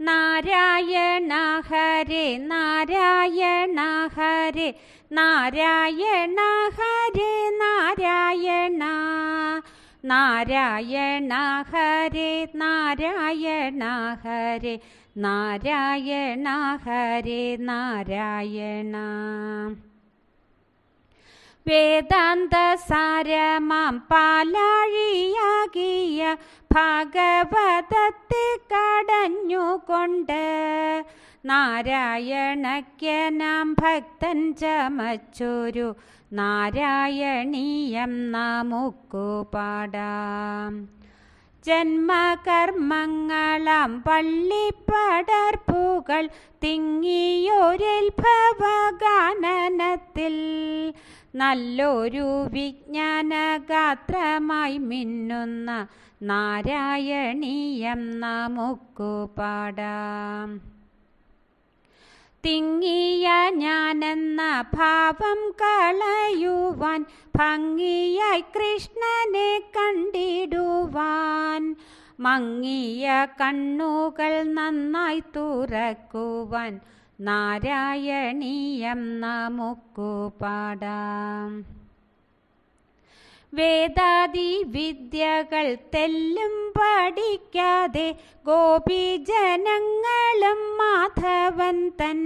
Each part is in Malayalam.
നാരായണ ഹരേ നാരായണ ഹരേ നാരായണ ഹരേ നാരായണ നാരായണ ഹരേ നാരായണ ഹരേ നാരായണ ഹരേ നാരായണ. വേദാന്ത സാരമാം പാലാഴിയാകിയ ഭാഗവതത്തെ കടഞ്ഞുകൊണ്ട് നാരായണയ്ക്കനാം ഭക്തൻ ചമച്ചൊരു നാരായണീയം നമുക്കു പാടാം. ജന്മകർമ്മങ്ങളാം പള്ളിപ്പടർപ്പുകൾ തിങ്ങിയൊരൽഭവഗാനനത്തിൽ നല്ലൊരു വിജ്ഞാനഗാത്രമായി മിന്നുന്ന നാരായണീയം നമുക്കു പാടാം തിങ്ങിയ ഞാനെന്ന ഭാവം കളയുവാൻ ഭംഗിയായി കൃഷ്ണനെ കണ്ടിടുവാൻ മങ്ങിയ കണ്ണുകൾ നന്നായി തുറക്കുവാൻ നാരായണീയം നമുക്കു പാടാം. വേദാദി വിദ്യകൾ തെല്ലും പഠിക്കാതെ ഗോപിജനങ്ങളും മാധവൻ തൻ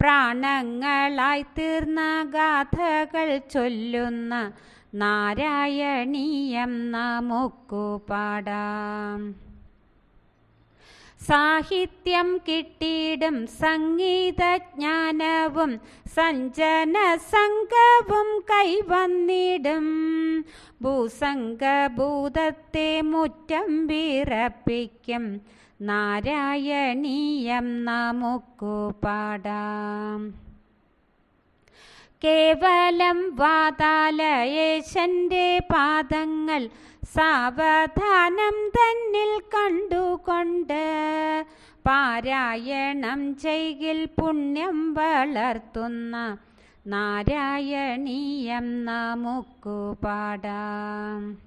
പ്രാണങ്ങളായി തീർന്ന ഗാഥകൾ ചൊല്ലുന്ന നാരായണീയം നമുക്കു പാടാം. സാഹിത്യം കിട്ടിയിടും സംഗീതജ്ഞാനവും സഞ്ജന സംഘവും കൈവന്നിടും. ഭൂസംഗഭൂതത്തെ മുറ്റം വിറപ്പിക്കും. നാരായണീയം നമുക്കു പാടാം. കേവലം വാതാലയേശന്റെ പാദങ്ങൾ സാവധാനം തന്നിൽ കണ്ടുകൊണ്ട് പാരായണം ചെയ്യിൽ പുണ്യം വളർത്തുന്ന നാരായണീയം നമുക്കു പാടാം.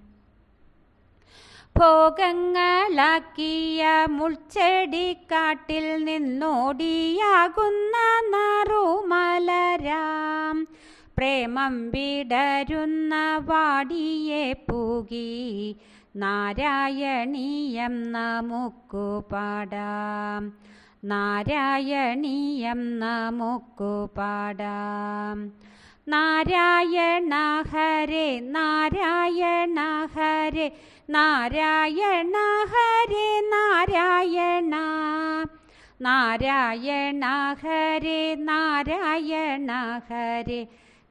ഭോഗങ്ങളാക്കിയ മുൾച്ചെടിക്കാട്ടിൽ നിന്നോടിയാകുന്ന നറുമലരാം. പ്രേമം വിടരുന്ന വാടിയെ പൂകി നാരായണീയം നമുക്കു പാടാം നാരായണീയം നമുക്കു പാടാം നാരായണ ഹരേ നാരായണ. ഹരേ നാരായണ ഹരേ നാരായണ നാരായണ ഹരേ നാരായണ ഹരേ